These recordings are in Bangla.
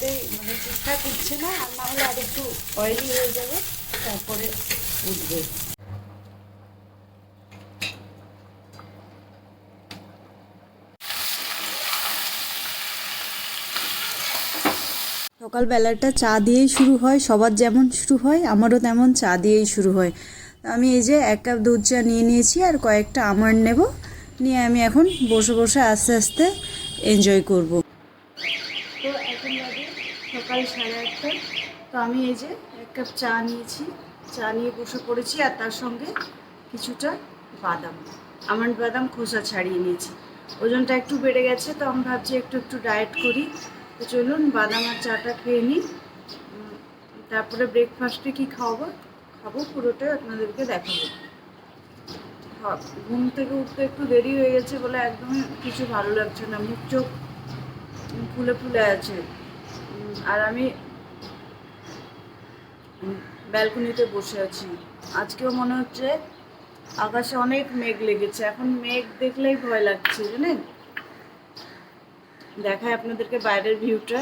কিছুতেই মানে ঠিকঠাক উঠছে না, আর না হলে আর একটু অয়েলি হয়ে যাবে, তারপরে উঠবে। সকালবেলাটা চা দিয়েই শুরু হয়, সবার যেমন শুরু হয়, আমারও তেমন চা দিয়েই শুরু হয়। আমি এই যে এক কাপ দুধ চা নিয়ে নিয়েছি আর কয়েকটা আমার নেব, নিয়ে আমি এখন বসে বসে আস্তে আস্তে এনজয় করব। সকাল সাড়ে আটটা। তো আমি এই যে এক কাপ চা নিয়েছি। চা নিয়ে বসে পড়েছি আর তার সঙ্গে কিছুটা বাদাম। আমন্ড বাদাম খোসা ছাড়িয়ে নিয়েছি। ওজনটা একটু বেড়ে গেছে তো আমি ভাবছি একটু একটু ডায়েট করি। তো চলুন বাদাম আর চাটা খেয়ে নিই। তারপরে ব্রেকফাস্টে কি খাওয়াবো? খাব পুরোটাই আপনাদেরকে দেখাবো। হ্যাঁ, ঘুম থেকে উঠতে একটু দেরি হয়ে গেছে বলে একদমই কিছু ভালো লাগছে না। মুখ চোখ ফুলে ফুলে আছে। আর আমি ব্যালকনিতে বসে আছি। আজকেও মনে হচ্ছে আকাশে অনেক মেঘ লেগেছে। এখন মেঘ দেখলেই ভয় লাগছে, জানেন? দেখায় আপনাদেরকে বাইরের ভিউটা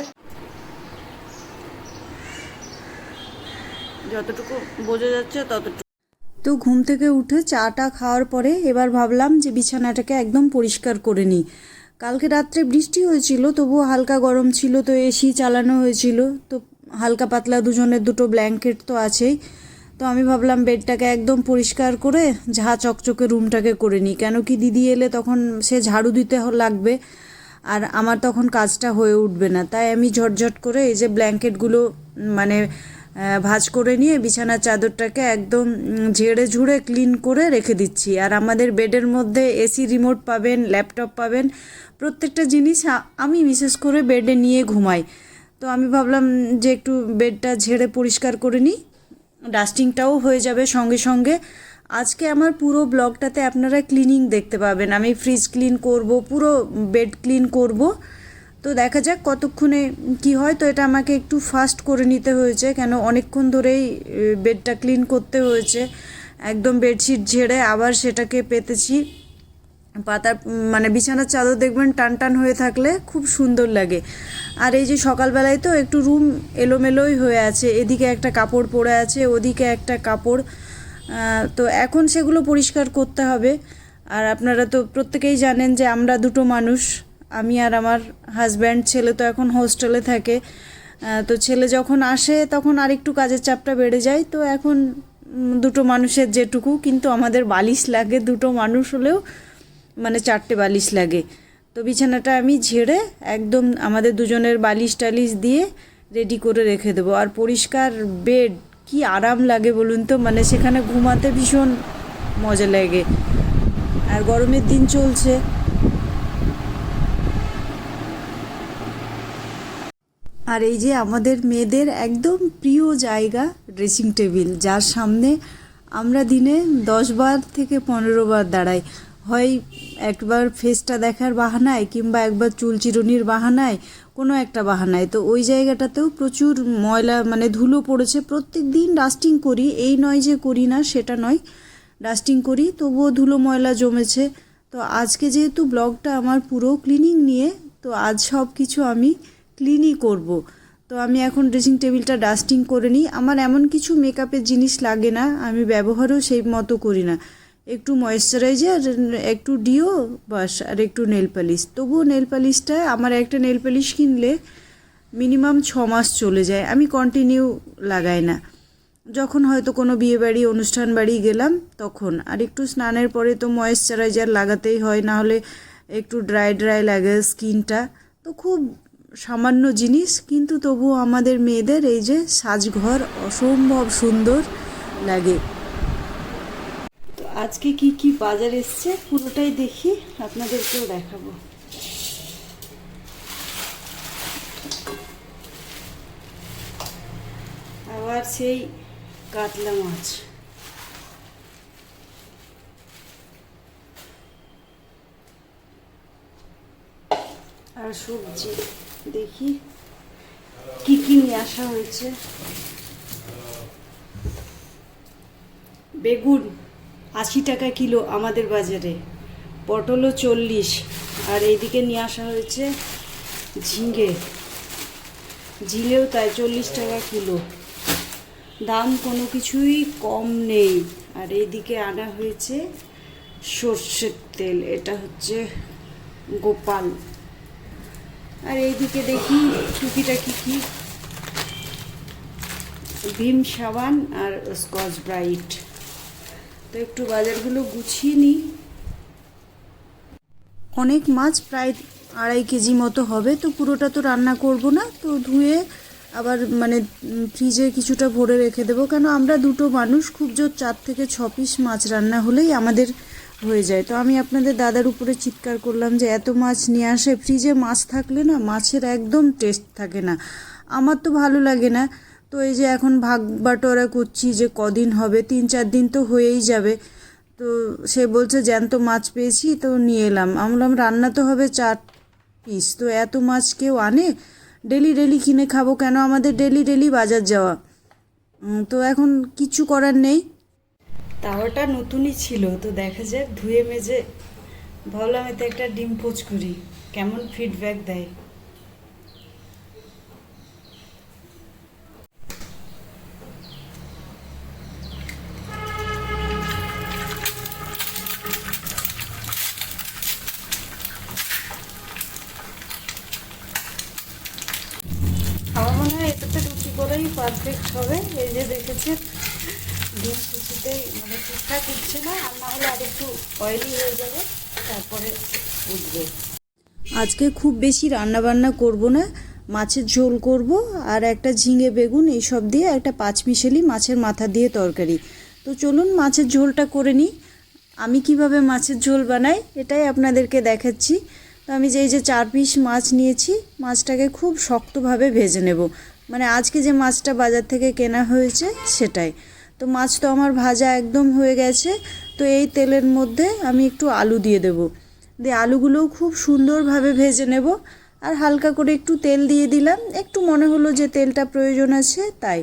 যতটুকু বোঝা যাচ্ছে ততটুকু। তো ঘুম থেকে উঠে চাটা খাওয়ার পরে এবার ভাবলাম যে বিছানাটাকে একদম পরিষ্কার করে নিই। কালকে রাত্রে বৃষ্টি হয়েছিল তবুও হালকা গরম ছিল, তো এসি চালানো হয়েছিল। তো হালকা পাতলা দুজনের দুটো ব্ল্যাঙ্কেট তো আছেই। তো আমি ভাবলাম বেডটাকে একদম পরিষ্কার করে ঝা চকচকে রুমটাকে করে নিই। কেন কি দিদি এলে তখন সে ঝাড়ু দিতে লাগবে, আর আমার তখন কাজটা হয়ে উঠবে না। তাই আমি ঝটঝট করে এই যে ব্ল্যাঙ্কেটগুলো মানে ভাঁজ করে নিয়ে বিছানার চাদরটাকে একদম ঝেড়ে ঝুড়ে ক্লিন করে রেখে দিচ্ছি। আর আমাদের বেডের মধ্যে এসি রিমোট পাবেন ল্যাপটপ পাবেন, প্রত্যেকটা জিনিস আমি বিশেষ করে বেডে নিয়ে ঘুমাই। তো আমি ভাবলাম যে একটু বেডটা ঝেড়ে পরিষ্কার করে নিই। ডাস্টিংটাও হয়ে যাবে সঙ্গে সঙ্গে। আজকে আমার পুরো ব্লগটাতে আপনারা ক্লিনিং দেখতে পাবেন। আমি ফ্রিজ ক্লিন করব, পুরো বেড ক্লিন করব। তো দেখা যাক কতক্ষণে কি হয়। তো এটা আমাকে একটু ফাস্ট করে নিতে হয়েছে, কেন অনেকক্ষণ ধরেই বেডটা ক্লিন করতে হয়েছে। একদম বেডশিট ঝেড়ে আবার সেটাকে পেতেছি। পাতার মানে বিছানার চাদর দেখবেন টান টান হয়ে থাকলে খুব সুন্দর লাগে। আর এই যে সকালবেলায় তো একটু রুম এলোমেলোই হয়ে আছে। এদিকে একটা কাপড় পরে আছে, ওদিকে একটা কাপড়। তো এখন সেগুলো পরিষ্কার করতে হবে। আর আপনারা তো প্রত্যেকেই জানেন যে আমরা দুটো মানুষ। আমি আর আমার হাজব্যান্ড ছেলে তো এখন হোস্টেলে থাকে তো ছেলে যখন আসে তখন আরেকটু কাজের চাপটা বেড়ে যায়। তো এখন দুটো মানুষের যেটুকু, কিন্তু আমাদের বালিশ লাগে দুটো মানুষ হলেও মানে চারটে বালিশ লাগে। তো বিছানাটা আমি ঝেড়ে একদম আমাদের দুজনের বালিশ টালিশ দিয়ে রেডি করে রেখে দেবো। আর পরিষ্কার বেড কি আরাম লাগে বলুন তো মানে সেখানে ঘুমাতে ভীষণ মজা লাগে। আর গরমের দিন চলছে। আর এই যে আমাদের মেয়েদের একদম প্রিয় জায়গা ড্রেসিং টেবিল যার সামনে আমরা দিনে দশ বার থেকে পনেরো বার দাঁড়াই। হয় একবার ফেসটা দেখার বাহানায় কিংবা একবার চুল চিরুনির বাহানায় কোনো একটা বাহানায়। তো ওই জায়গাটাতেও প্রচুর ময়লা মানে ধুলো পড়েছে। প্রত্যেক দিন ডাস্টিং করি। এই নয় যে করি না, সেটা নয়। ডাস্টিং করি, তবুও ধুলো ময়লা জমেছে। তো আজকে যেহেতু ব্লগটা আমার পুরো ক্লিনিং নিয়ে, তো আজ সব কিছু আমি ক্লিনই করব। তো আমি এখন ড্রেসিং টেবিলটা ডাস্টিং করে নিই। আমার এমন কিছু মেকআপের জিনিস লাগে না, আমি ব্যবহারও সেই মতো করি না। একটু ময়েশ্চারাইজার একটু ডিও বাস, আর একটু নেল পালিশ তবুও নেল পালিশটা আমার একটা নেল পালিশ কিনলে মিনিমাম ছ মাস চলে যায়, আমি কন্টিনিউ লাগাই না। যখন হয়তো কোনো বিয়ে বাড়ি অনুষ্ঠান বাড়ি গেলাম, তখন। আর একটু স্নানের পরে তো ময়েশ্চারাইজার লাগাতেই হয় না হলে একটু ড্রাই ড্রাই লাগে স্কিনটা তো খুব সামান্য জিনিস, কিন্তু তবুও আমাদের মেয়েদের এই যে সাজঘর অসম্ভব সুন্দর লাগে। তো আজকে কি কি বাজার এসছে? পুরোটাই দেখি, আপনাদেরকেও দেখাবো। আবার সেই কাতলা মাছ। আর সবজি। দেখি কি কি নিয়ে আসা হয়েছে। বেগুন আশি টাকা কিলো আমাদের বাজারে, পটলও চল্লিশ। আর এইদিকে নিয়ে আসা হয়েছে ঝিঙে ঝিলেও তাই চল্লিশ টাকা কিলো। দাম কোনো কিছুই কম নেই। আর এইদিকে আনা হয়েছে সর্ষের তেল, এটা হচ্ছে গোপাল। আর এইদিকে দেখি টুকিটাকি কি? ভীম সাবান আর স্কচ ব্রাইট। তো একটু বাজারগুলো গুছিয়ে নিই। অনেক মাছ প্রায় আড়াই কেজি মতো হবে, তো পুরোটা তো রান্না করব না, তো ধুয়ে আবার মানে ফ্রিজে কিছুটা ভরে রেখে দেবো। কেন আমরা দুটো মানুষ, খুব জোর চার থেকে ছ পিস মাছ রান্না হলেই আমাদের হয়ে যায়। তো আমি আপনাদের দাদার উপরে চিৎকার করলাম যে, এত মাছ নিয়ে আসে। ফ্রিজে মাছ থাকলে না মাছের একদম টেস্ট থাকে না। আমার তো ভালো লাগে না। তো এই যে এখন ভাগ বাটোয়ারা করছি যে, কদিন হবে? তিন চার দিন তো হয়েই যাবে। তো সে বলছে, জ্যান্ত মাছ পেয়েছি, তো নিয়ে এলাম। আমি বললাম, রান্না তো হবে চার পিস তো এত মাছ কেউ আনে? ডেলি ডেলি কিনে খাব কেন? আমাদের ডেলি ডেলি বাজার যাওয়া। তো এখন কিছু করার নেই। তাওয়াটা নতুনই ছিল, তো দেখা যাক, ধুয়ে মেজে ভাবলাম এতে একটা ডিম পোচ করি। কেমন ফিডব্যাক দেয়? আমার মনে হয় এটাতে রুটি করেই পারফেক্ট হবে। এই যে দেখেছেন ডিম মানে ঠিকঠাক উঠছে না, আর না হলে আর একটু অয়েলি হয়ে যাবে, তারপরে উঠবে। আজকে খুব বেশি রান্না বান্না করব না, মাছের ঝোল করব, আর একটা ঝিঙে বেগুন এইসব দিয়ে একটা পাঁচমিশালি মাছের মাথা দিয়ে তরকারি। তো চলুন মাছের ঝোলটা করে নিই। আমি কীভাবে মাছের ঝোল বানাই এটাই আপনাদেরকে দেখাচ্ছি। তো আমি যে এই যে চার পিস মাছ নিয়েছি, মাছটাকে খুব শক্তভাবে ভেজে নেব। মানে আজকে যে মাছটা বাজার থেকে কেনা হয়েছে সেটাই। তো মাছ তো আমার ভাজা একদম হয়ে গেছে, তো এই তেলের মধ্যে আমি একটু আলু দিয়ে দেবো। দিয়ে আলুগুলোও খুব সুন্দরভাবে ভেজে নেব, আর হালকা করে একটু তেল দিয়ে দিলাম, একটু মনে হলো যে তেলটা প্রয়োজন আছে তাই।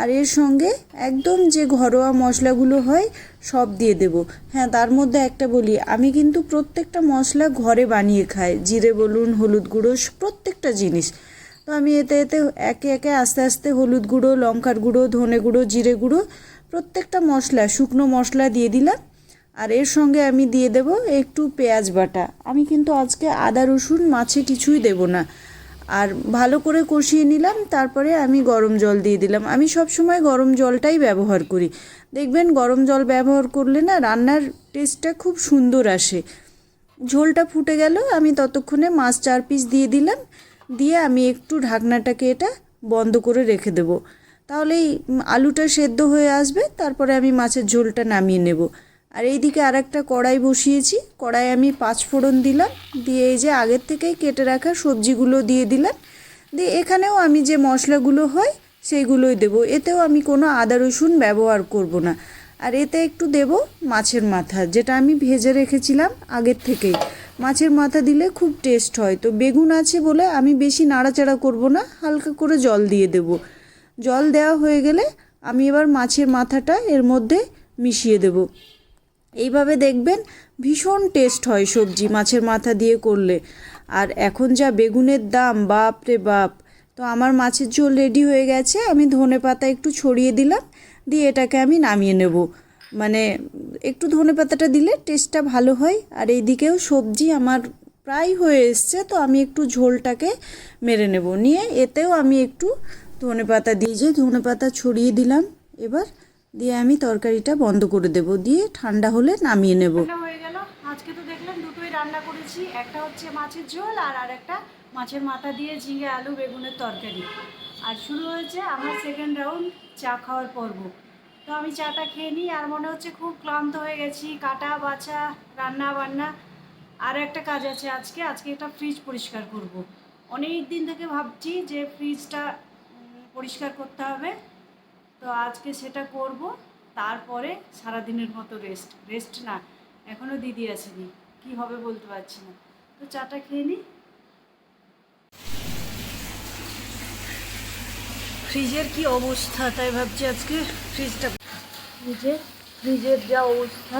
আর এর সঙ্গে একদম যে ঘরোয়া মশলাগুলো হয় সব দিয়ে দেব। হ্যাঁ তার মধ্যে একটা বলি, আমি কিন্তু প্রত্যেকটা মশলা ঘরে বানিয়ে খাই, জিরে বলুন, হলুদ গুঁড়ো প্রত্যেকটা জিনিস। তো আমি এতে এতে একে একে আস্তে আস্তে হলুদ গুঁড়ো, লঙ্কার গুঁড়ো, ধনে গুঁড়ো, জিরে গুঁড়ো প্রত্যেকটা মশলা, শুকনো মশলা দিয়ে দিলাম। আর এর সঙ্গে আমি দিয়ে দেব একটু পেঁয়াজ বাটা। আমি কিন্তু আজকে আদা, রসুন, মাছে কিছুই দেব না। আর ভালো করে কষিয়ে নিলাম, তারপরে আমি গরম জল দিয়ে দিলাম। আমি সব সময় গরম জলটাই ব্যবহার করি। দেখবেন গরম জল ব্যবহার করলে না রান্নার টেস্টটা খুব সুন্দর আসে। ঝোলটা ফুটে গেল, আমি ততক্ষণে মাছ চার পিস দিয়ে দিলাম। দিয়ে আমি একটু ঢাকনাটাকে এটা বন্ধ করে রেখে দেবো। তাহলেই আলুটা সেদ্ধ হয়ে আসবে, তারপরে আমি মাছের ঝোলটা নামিয়ে নেব। আর এইদিকে আর একটা কড়াই বসিয়েছি, কড়াই আমি পাঁচ ফোড়ন দিলাম, দিয়ে এই যে আগের থেকেই কেটে রাখা সবজিগুলো দিয়ে দিলাম। দিয়ে এখানেও আমি যে মশলাগুলো হয়, সেইগুলোই দেবো। এতেও আমি কোনো আদা রসুন ব্যবহার করব না। আর এতে একটু দেব মাছের মাথা, যেটা আমি ভেজে রেখেছিলাম আগের থেকেই। মাছের মাথা দিলে খুব টেস্ট হয়। তো বেগুন আছে বলে আমি বেশি নাড়াচাড়া করব না, হালকা করে জল দিয়ে দেব। জল দেওয়া হয়ে গেলে আমি এবার মাছের মাথাটা এর মধ্যে মিশিয়ে দেব। এইভাবে দেখবেন ভীষণ টেস্ট হয় সবজি মাছের মাথা দিয়ে করলে। আর এখন যা বেগুনের দাম, বাপ রে বাপ। তো আমার মাছের ঝোল রেডি হয়ে গেছে, আমি ধনে পাতা একটু ছড়িয়ে দিলাম, দিয়ে এটাকে আমি নামিয়ে নেব। মানে একটু ধনে পাতাটা দিলে টেস্টটা ভালো হয়। আর এইদিকেও সবজি আমার প্রায় হয়ে এসছে, তো আমি একটু ঝোলটাকে মেরে নেব। নিয়ে এতেও আমি একটু ধনে পাতা দিয়ে যে ধনে পাতা ছড়িয়ে দিলাম, এবার দিয়ে আমি তরকারিটা বন্ধ করে দেব। দিয়ে ঠান্ডা হলে নামিয়ে নেব। হয়ে আজকে তো দেখলাম দুটোই রান্না করেছি। একটা হচ্ছে মাছের ঝোল আর আর একটা মাছের মাথা দিয়ে ঝিঙে, আলু, বেগুনের তরকারি। আর শুরু হয়েছে আমার সেকেন্ড রাউন্ড চা খাওয়ার পর্ব। তো আমি চাটা খেয়ে নিই আর মনে হচ্ছে খুব ক্লান্ত হয়ে গেছি। কাটা, বাছা, রান্না বান্না আর একটা কাজ আছে আজকে। আজকে একটা ফ্রিজ পরিষ্কার করব। অনেক দিন থেকে ভাবছি যে ফ্রিজটা পরিষ্কার করতে হবে। তো আজকে সেটা করব তারপরে সারাদিনের মতো রেস্ট রেস্ট না এখনও দিদি আসেনি। কি হবে বলতে পারছি না। তো চাটা খেয়ে নিই ফ্রিজের কি অবস্থা? তাই ভাবছি আজকে ফ্রিজটা ফ্রিজে ফ্রিজের যা অবস্থা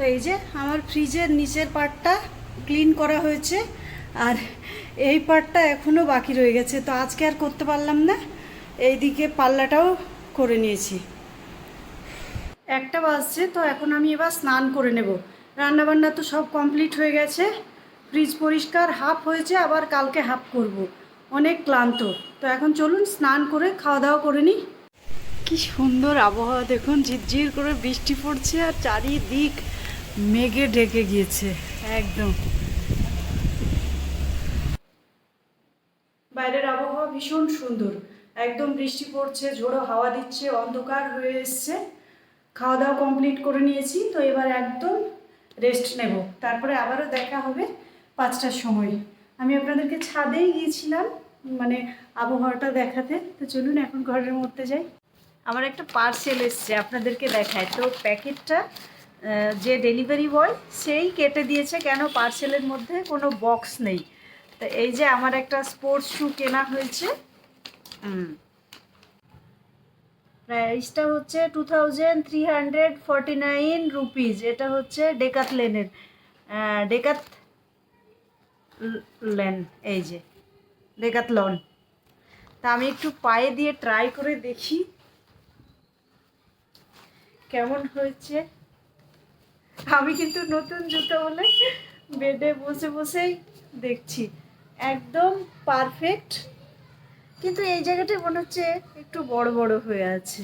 তো এই যে আমার ফ্রিজের নিচের পার্টটা ক্লিন করা হয়েছে, আর এই পার্টটা এখনও বাকি রয়ে গেছে, তো আজকে আর করতে পারলাম না। এইদিকে পাল্লাটাও করে নিয়েছি। একটা বাজছে, তো এখন আমি এবার স্নান করে নেব। রান্নাবান্না তো সব কমপ্লিট হয়ে গেছে ফ্রিজ পরিষ্কার হাফ হয়েছে, আবার কালকে হাফ করব। অনেক ক্লান্ত। তো এখন চলুন স্নান করে খাওয়া দাওয়া করে নিই। কি সুন্দর আবহাওয়া, দেখুন, ঝিরঝির করে বৃষ্টি পড়ছে আর চারিদিক মেঘে ঢেকে গিয়েছে, একদম। বাইরের আবহাওয়া ভীষণ সুন্দর। একদম বৃষ্টি পড়ছে, ঝোড়ো হাওয়া দিচ্ছে, অন্ধকার হয়ে এসছে। খাওয়া দাওয়া কমপ্লিট করে নিয়েছি, তো এবার একদম রেস্ট নেব। তারপরে আবারও দেখা হবে পাঁচটার সময়। আমি আপনাদেরকে ছাদেই গিয়েছিলাম মানে আবহাওয়াটা দেখাতে। তো চলুন এখন ঘরের মধ্যে যাই। আমার একটা পার্সেল এসছে, আপনাদেরকে দেখায়। তো প্যাকেটটা যে ডেলিভারি বয় সেই কেটে দিয়েছে কেন পার্সেলের মধ্যে কোনো বক্স নেই। তো এই যে আমার একটা স্পোর্টস শু কেনা হয়েছে। প্রাইসটা হচ্ছে two thousand three hundred forty nine rupees এটা হচ্ছে ডেকাত লেনের ডেকাথ লেন এই যে ডেকাথলন তা আমি একটু পায়ে দিয়ে ট্রাই করে দেখি। কেমন হয়েছে? আমি কিন্তু নতুন জুতো বলে বেডে বসে বসেই দেখছি। একদম পারফেক্ট কিন্তু এই জায়গাটা মনে হচ্ছে একটু বড় বড় হয়ে আছে।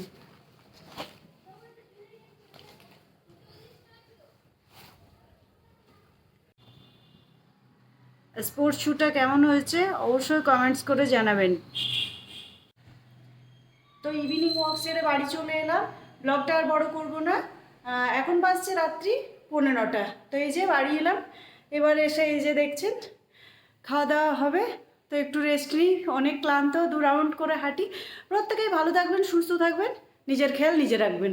স্পোর্টস শ্যুটা কেমন হয়েছে? অবশ্যই কমেন্টস করে জানাবেন। তো ইভিনিং ওয়াক সেরে বাড়ি চলে এলাম। ব্লগটা আর বড় করব না। এখন বাজছে রাত্রি পনেরোটা তো এই যে বাড়ি এলাম, এবার এসে এই যে দেখছেন, খাওয়া দাওয়া হবে, তো একটু রেস্ট নিই, অনেক ক্লান্ত, দু রাউন্ড করে হাঁটি। প্রত্যেকেই ভালো থাকবেন, সুস্থ থাকবেন, নিজের খেয়াল নিজে রাখবেন।